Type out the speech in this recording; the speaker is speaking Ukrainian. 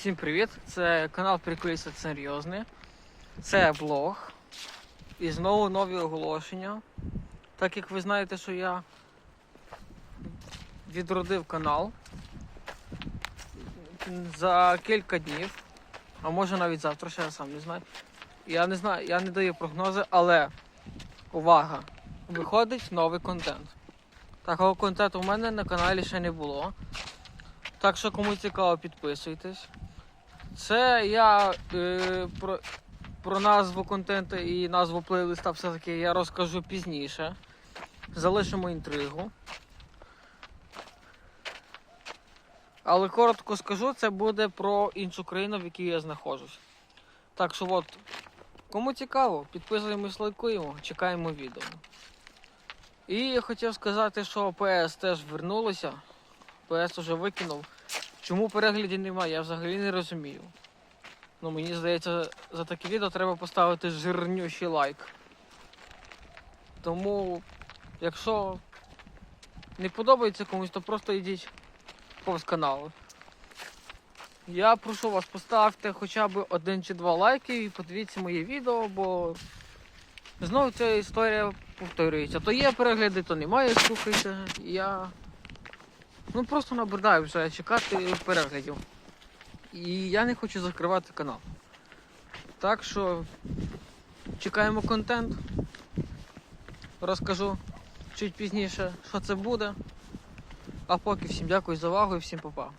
Всім привіт! Це канал Приколіся Серйозне. Це блог. І знову нові оголошення. Так як ви знаєте, що я відродив канал за кілька днів, а може навіть завтра, ще я сам не знаю. Я не знаю, я не даю прогнози, але увага! Виходить новий контент. Такого контенту у мене на каналі ще не було. Так що кому цікаво, підписуйтесь. Це я е, про, про назву контенту і назву плейлиста все-таки я розкажу пізніше. Залишимо інтригу. Але коротко скажу, це буде про іншу країну, в якій я знаходжусь. Так що от, кому цікаво, підписуємось, лайкуємо, чекаємо відео. І хотів сказати, що ПС теж вернулося. ПС уже викинув. Чому переглядів немає, я взагалі не розумію. Ну, мені здається, за таке відео треба поставити жирнющий лайк. Тому, якщо не подобається комусь, то просто йдіть повз каналу. Я прошу вас, поставте хоча б один чи два лайки і подивіться моє відео, бо знову ця історія повторюється. То є перегляди, то немає, слухайте. Я Ну просто набридаю вже чекати переглядів. І я не хочу закривати канал. Так що чекаємо контент. Розкажу чуть пізніше, що це буде. А поки всім дякую за увагу і всім па-па.